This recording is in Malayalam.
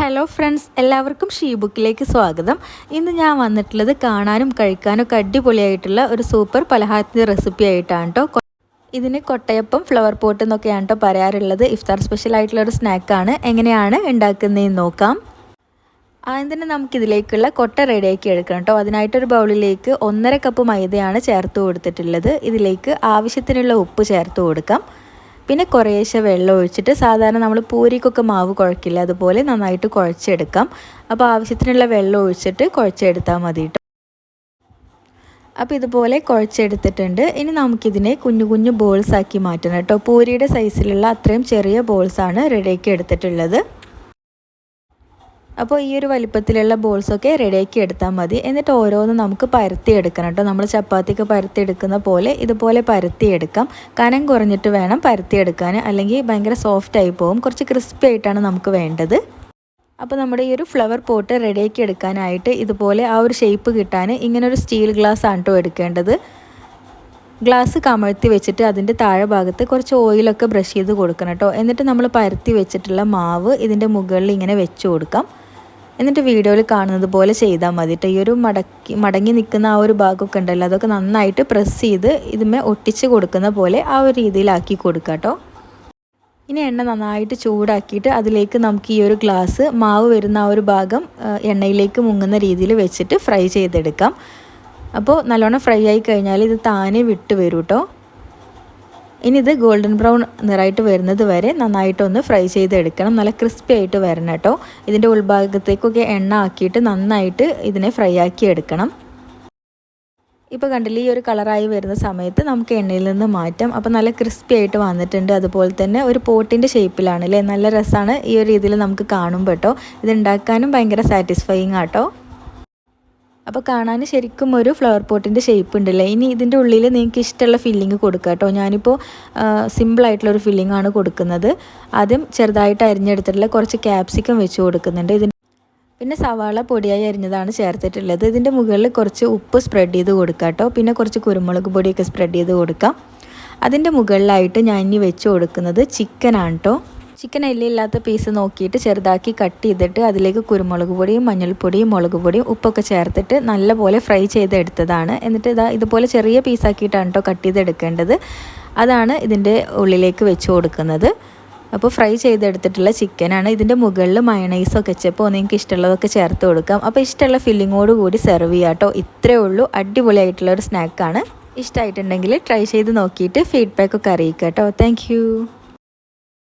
ഹലോ ഫ്രണ്ട്സ് എല്ലാവർക്കും ഷീ ബുക്കിലേക്ക് സ്വാഗതം. ഇന്ന് ഞാൻ വന്നിട്ടുള്ളത് കാണാനും കഴിക്കാനും ഒക്കെ അടിപൊളിയായിട്ടുള്ള ഒരു സൂപ്പർ പലഹാരത്തിന്റെ റെസിപ്പി ആയിട്ടാണ് കേട്ടോ ഇതിന് കൊട്ടയപ്പം ഫ്ലവർ പോട്ട് എന്നൊക്കെയാണ് കേട്ടോ പറയാറുള്ളത്. ഇഫ്താർ സ്പെഷ്യൽ ആയിട്ടുള്ള ഒരു സ്നാക്കാണ് എങ്ങനെയാണ് ഉണ്ടാക്കുന്നതെന്ന് നോക്കാം. ആദ്യം തന്നെ നമുക്കിതിലേക്കുള്ള കൊട്ട റെഡിയാക്കി എടുക്കണം കേട്ടോ അതിനായിട്ടൊരു ബൗളിലേക്ക് ഒന്നര കപ്പ് മൈദയാണ് ചേർത്ത് കൊടുത്തിട്ടുള്ളത്. ഇതിലേക്ക് ആവശ്യത്തിനുള്ള ഉപ്പ് ചേർത്ത് കൊടുക്കാം. പിന്നെ കുറേശ്ശെ വെള്ളം ഒഴിച്ചിട്ട് സാധാരണ നമ്മൾ പൂരിക്കൊക്കെ മാവ് കുഴക്കില്ല അതുപോലെ നന്നായിട്ട് കുഴച്ചെടുക്കാം. അപ്പോൾ ആവശ്യത്തിനുള്ള വെള്ളം ഒഴിച്ചിട്ട് കുഴച്ചെടുത്താൽ മതി അപ്പോൾ ഇതുപോലെ കുഴച്ചെടുത്തിട്ടുണ്ട്. ഇനി നമുക്കിതിനെ കുഞ്ഞു കുഞ്ഞു ബോൾസ് ആക്കി മാറ്റണം കേട്ടോ പൂരിയുടെ സൈസിലുള്ള അത്രയും ചെറിയ ബോൾസാണ് റെഡിയാക്കി എടുത്തിട്ടുള്ളത്. അപ്പോൾ ഈ ഒരു വലിപ്പത്തിലുള്ള ബോൾസൊക്കെ റെഡിയാക്കി എടുത്താൽ മതി. എന്നിട്ട് ഓരോന്നും നമുക്ക് പരത്തി എടുക്കണം കേട്ടോ. നമ്മൾ ചപ്പാത്തിക്ക് പരത്തി എടുക്കുന്ന പോലെ ഇതുപോലെ പരത്തി എടുക്കാം. കനം കുറഞ്ഞിട്ട് വേണം പരത്തി എടുക്കാൻ. അല്ലെങ്കിൽ ഭയങ്കര സോഫ്റ്റ് ആയി പോകും കുറച്ച് ക്രിസ്പി ആയിട്ടാണ് നമുക്ക് വേണ്ടത്. അപ്പോൾ നമ്മുടെ ഈ ഒരു ഫ്ലവർ പോട്ട് റെഡിയാക്കി എടുക്കാനായിട്ട് ഇതുപോലെ ആ ഒരു ഷേപ്പ് കിട്ടാൻ ഇങ്ങനൊരു സ്റ്റീൽ ഗ്ലാസ് ആണ് കേട്ടോ എടുക്കേണ്ടത്. ഗ്ലാസ് കമഴ്ത്തി വെച്ചിട്ട് അതിന്റെ താഴെ ഭാഗത്ത് കുറച്ച് ഓയിലൊക്കെ ബ്രഷ് ചെയ്ത് കൊടുക്കണം കേട്ടോ. എന്നിട്ട് നമ്മൾ പരത്തി വെച്ചിട്ടുള്ള മാവ് ഇതിന്റെ മുകളിൽ ഇങ്ങനെ വെച്ച് കൊടുക്കാം. എന്നിട്ട് വീഡിയോയിൽ കാണുന്നത് പോലെ ചെയ്താൽ മതി ഈ ഒരു മടക്കി മടങ്ങി നിൽക്കുന്ന ആ ഒരു ഭാഗമൊക്കെ ഉണ്ടല്ലോ അതൊക്കെ നന്നായിട്ട് പ്രസ് ചെയ്ത് ഇതുമേ ഒട്ടിച്ച് കൊടുക്കുന്ന പോലെ ആ ഒരു രീതിയിലാക്കി കൊടുക്കുക കേട്ടോ ഇനി എണ്ണ നന്നായിട്ട് ചൂടാക്കിയിട്ട് അതിലേക്ക് നമുക്ക് ഈ ഒരു ഗ്ലാസ് മാവ് വരുന്ന ആ ഒരു ഭാഗം എണ്ണയിലേക്ക് മുങ്ങുന്ന രീതിയിൽ വെച്ചിട്ട് ഫ്രൈ ചെയ്തെടുക്കാം. അപ്പോൾ നല്ലോണം ഫ്രൈ ആയി കഴിഞ്ഞാൽ ഇത് താനെ വിട്ട് വരും കേട്ടോ ഇനി ഇത് ഗോൾഡൻ ബ്രൗൺ നിറമായിട്ട് വരുന്നത് വരെ നന്നായിട്ടൊന്ന് ഫ്രൈ ചെയ്തെടുക്കണം. നല്ല ക്രിസ്പി ആയിട്ട് വരണം കേട്ടോ. ഇതിന്റെ ഉൾഭാഗത്തേക്കൊക്കെ എണ്ണ ആക്കിയിട്ട് നന്നായിട്ട് ഇതിനെ ഫ്രൈ ആക്കി എടുക്കണം. ഇപ്പോൾ കണ്ടില്ലേ ഈ ഒരു കളറായി വരുന്ന സമയത്ത് നമുക്ക് എണ്ണയിൽ നിന്ന് മാറ്റാം. അപ്പോൾ നല്ല ക്രിസ്പി ആയിട്ട് വന്നിട്ടുണ്ട്. അതുപോലെ തന്നെ ഒരു പോട്ടിന്റെ ഷേപ്പിലാണ് അല്ലേ? നല്ല രസമാണ് ഈ ഒരു രീതിയിൽ നമുക്ക് കാണുമ്പോൾ കേട്ടോ. ഇത് ഉണ്ടാക്കാനും ഭയങ്കര സാറ്റിസ്ഫൈയിങ് ആട്ടോ അപ്പോൾ കാണാൻ ശരിക്കും ഒരു ഫ്ലവർ പോട്ടിന്റെ ഷേപ്പ് ഉണ്ടല്ലേ? ഇനി ഇതിന്റെ ഉള്ളിൽ നിങ്ങൾക്ക് ഇഷ്ടമുള്ള ഫില്ലിങ് കൊടുക്കുക കേട്ടോ. ഞാനിപ്പോൾ സിമ്പിളായിട്ടുള്ളൊരു ഫില്ലിംഗ് ആണ് കൊടുക്കുന്നത്. ആദ്യം ചെറുതായിട്ട് അരിഞ്ഞെടുത്തിട്ടുള്ള കുറച്ച് ക്യാപ്സിക്കം വെച്ച് കൊടുക്കുന്നുണ്ട്. ഇതിന്റെ പിന്നെ സവാള പൊടിയായി അരിഞ്ഞതാണ് ചേർത്തിട്ടുള്ളത്. ഇതിന്റെ മുകളിൽ കുറച്ച് ഉപ്പ് സ്പ്രെഡ് ചെയ്ത് കൊടുക്കുക കേട്ടോ. പിന്നെ കുറച്ച് കുരുമുളക് പൊടിയൊക്കെ സ്പ്രെഡ് ചെയ്ത് കൊടുക്കാം. അതിന്റെ മുകളിലായിട്ട് ഞാൻ ഇനി വെച്ച് കൊടുക്കുന്നത് ചിക്കനാണ് കേട്ടോ ചിക്കൻ എല്ലില്ലാത്ത പീസ് നോക്കിയിട്ട് ചെറുതാക്കി കട്ട് ചെയ്തിട്ട് അതിലേക്ക് കുരുമുളക് പൊടിയും മഞ്ഞൾപ്പൊടിയും മുളക് പൊടിയും ഉപ്പൊക്കെ ചേർത്തിട്ട് നല്ലപോലെ ഫ്രൈ ചെയ്തെടുത്തതാണ്. എന്നിട്ട് ഇതാ ഇതുപോലെ ചെറിയ പീസാക്കിയിട്ടാണ് കേട്ടോ കട്ട് ചെയ്തെടുക്കേണ്ടത്. അതാണ് ഇതിന്റെ ഉള്ളിലേക്ക് വെച്ച് കൊടുക്കുന്നത്. അപ്പോൾ ഫ്രൈ ചെയ്തെടുത്തിട്ടുള്ള ചിക്കനാണ് ഇതിന്റെ മുകളിൽ മയണൈസോ കെച്ചപ്പോ നിങ്ങൾക്ക് ഇഷ്ടമുള്ളതൊക്കെ ചേർത്ത് കൊടുക്കാം. അപ്പോൾ ഇഷ്ടമുള്ള ഫില്ലിങ്ങോട് കൂടി സെർവ് ചെയ്യാം കേട്ടോ ഇത്രയേ ഉള്ളൂ. അടിപൊളിയായിട്ടുള്ള ഒരു സ്നാക്കാണ് ഇഷ്ടമായിട്ടുണ്ടെങ്കിൽ ട്രൈ ചെയ്ത് നോക്കിയിട്ട് ഫീഡ്ബാക്കൊക്കെ അറിയിക്കാം കേട്ടോ താങ്ക്